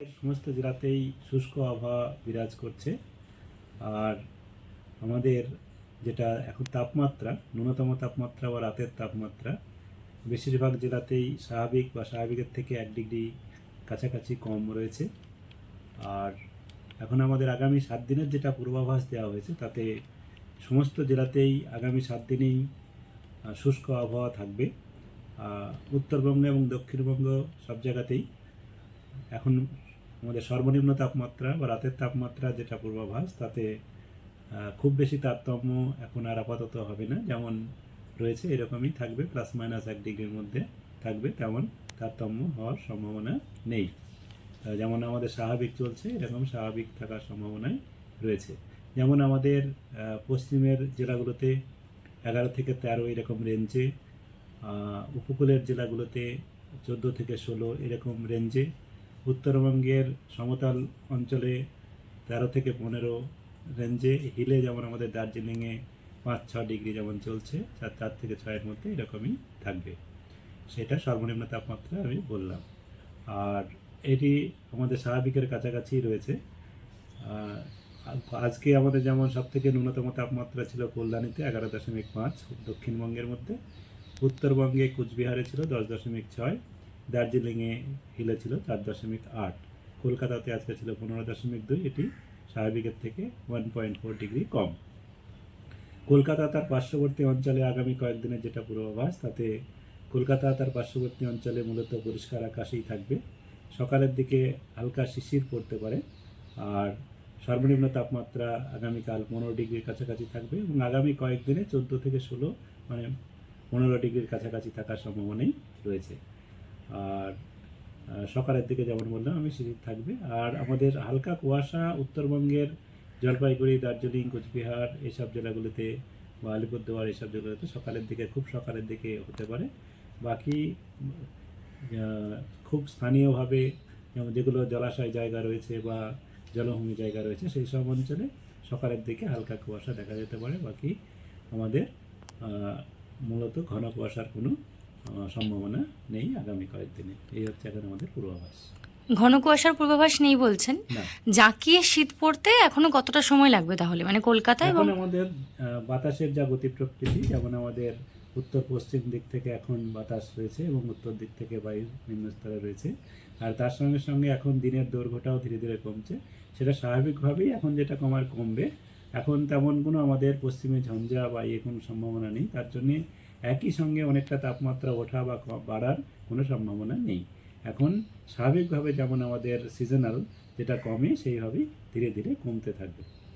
সমস্ত জেলাতেই শুষ্ক আবহাওয়া বিরাজ করছে। আর আমাদের যেটা এখন তাপমাত্রা, ন্যূনতম তাপমাত্রা বা রাতের তাপমাত্রা, বেশিরভাগ জেলাতেই স্বাভাবিক বা স্বাভাবিকের থেকে এক ডিগ্রি কাছাকাছি কম রয়েছে। আর এখন আমাদের আগামী সাত দিনের যেটা পূর্বাভাস দেওয়া হয়েছে, তাতে সমস্ত জেলাতেই আগামী সাত দিনেই শুষ্ক আবহাওয়া থাকবে। উত্তরবঙ্গ এবং দক্ষিণবঙ্গ সব জায়গাতেই এখন আমাদের সর্বনিম্ন তাপমাত্রা বা রাতের তাপমাত্রা যেটা পূর্বাভাস, তাতে খুব বেশি তারতম্য এখন আর আপাতত হবে না। যেমন রয়েছে এরকমই থাকবে প্লাস মাইনাস এক ডিগ্রির মধ্যে থাকবে, তেমন তারতম্য হওয়ার সম্ভাবনা নেই। যেমন আমাদের স্বাভাবিক চলছে, এরকম স্বাভাবিক থাকার সম্ভাবনাই রয়েছে। যেমন আমাদের পশ্চিমের জেলাগুলোতে এগারো থেকে তেরো এরকম রেঞ্জে উপকূলের জেলাগুলোতে চোদ্দ থেকে ষোলো এরকম রেঞ্জে উত্তরবঙ্গের সমতল অঞ্চলে তেরো থেকে পনেরো রেঞ্জে হিলে যেমন আমাদের দার্জিলিংয়ে পাঁচ ছ ডিগ্রি যেমন চলছে, চার চার থেকে ছয়ের মধ্যে এরকমই থাকবে। সেটা সর্বনিম্ন তাপমাত্রা আমি বললাম। আর এটি আমাদের স্বাভাবিকের কাছাকাছি রয়েছে। আজকে আমাদের যেমন সব থেকে ন্যূনতম তাপমাত্রা ছিল কল্যাণীতে এগারো দশমিক পাঁচ, দক্ষিণবঙ্গের মধ্যে। উত্তরবঙ্গে কুচবিহারে ছিল দশ দশমিক ছয় দার্জিলিংয়ে হিলে ছিল চার দশমিক আট। কলকাতাতে আজকে ছিল পনেরো দশমিক দুই, এটি স্বাভাবিকের থেকে ওয়ান পয়েন্ট ফোর ডিগ্রি কম। কলকাতা তার পার্শ্ববর্তী অঞ্চলে আগামী কয়েকদিনের যেটা পূর্বাভাস, তাতে কলকাতা তার পার্শ্ববর্তী অঞ্চলে মূলত পরিষ্কার আকাশেই থাকবে। সকালের দিকে হালকা শিশির পড়তে পারে, আর সর্বনিম্ন তাপমাত্রা আগামীকাল পনেরো ডিগ্রির কাছাকাছি থাকবে এবং আগামী কয়েকদিনে চোদ্দ থেকে ষোলো মানে পনেরো ডিগ্রির কাছাকাছি থাকার সম্ভাবনাই রয়েছে। আর সকালের দিকে যেমন বললাম, আমি শিশির থাকবে। আর আমাদের হালকা কুয়াশা, উত্তরবঙ্গের জলপাইগুড়ি, দার্জিলিং, কোচবিহার এসব জেলাগুলোতে বা আলিপুরদুয়ার এইসব জেলাগুলিতে সকালের দিকে, খুব সকালের দিকে হতে পারে। বাকি খুব স্থানীয়ভাবে যেমন যেগুলো জলাশয় জায়গা রয়েছে বা জলভূমি জায়গা রয়েছে, সেই সব অঞ্চলে সকালের দিকে হালকা কুয়াশা দেখা যেতে পারে। বাকি আমাদের মূলত ঘন কুয়াশার কোনো সম্ভাবনা নেই আগামী কয়েক দিনে এই হচ্ছে এখন আমাদের পূর্বাভাস। ঘন কুয়াশার পূর্বাভাস নেই বলছেন? জাঁকিয়ে শীত পড়তে এখনও কতটা সময় লাগবে তাহলে? মানে কলকাতায় এবং এখন আমাদের বাতাসের যা গতি প্রকৃতি যেমন আমাদের উত্তর পশ্চিম দিক থেকে এখন বাতাস রয়েছে এবং উত্তর দিক থেকে বায়ু নিম্নস্তরে রয়েছে। আর তার সঙ্গে সঙ্গে এখন দিনের দৈর্ঘ্যটাও ধীরে ধীরে কমছে। সেটা স্বাভাবিকভাবেই এখন যেটা কমার কমবে। এখন তেমন কোনো আমাদের পশ্চিমে ঝঞ্ঝা বা ইয়ে কোনো সম্ভাবনা নেই। তার জন্যে একই সঙ্গে অনেকটা তাপমাত্রা ওঠা বা বাড়ার কোনো সম্ভাবনা নেই। এখন স্বাভাবিকভাবে যেমন আমাদের সিজনাল যেটা কমে, সেইভাবেই ধীরে ধীরে কমতে থাকবে।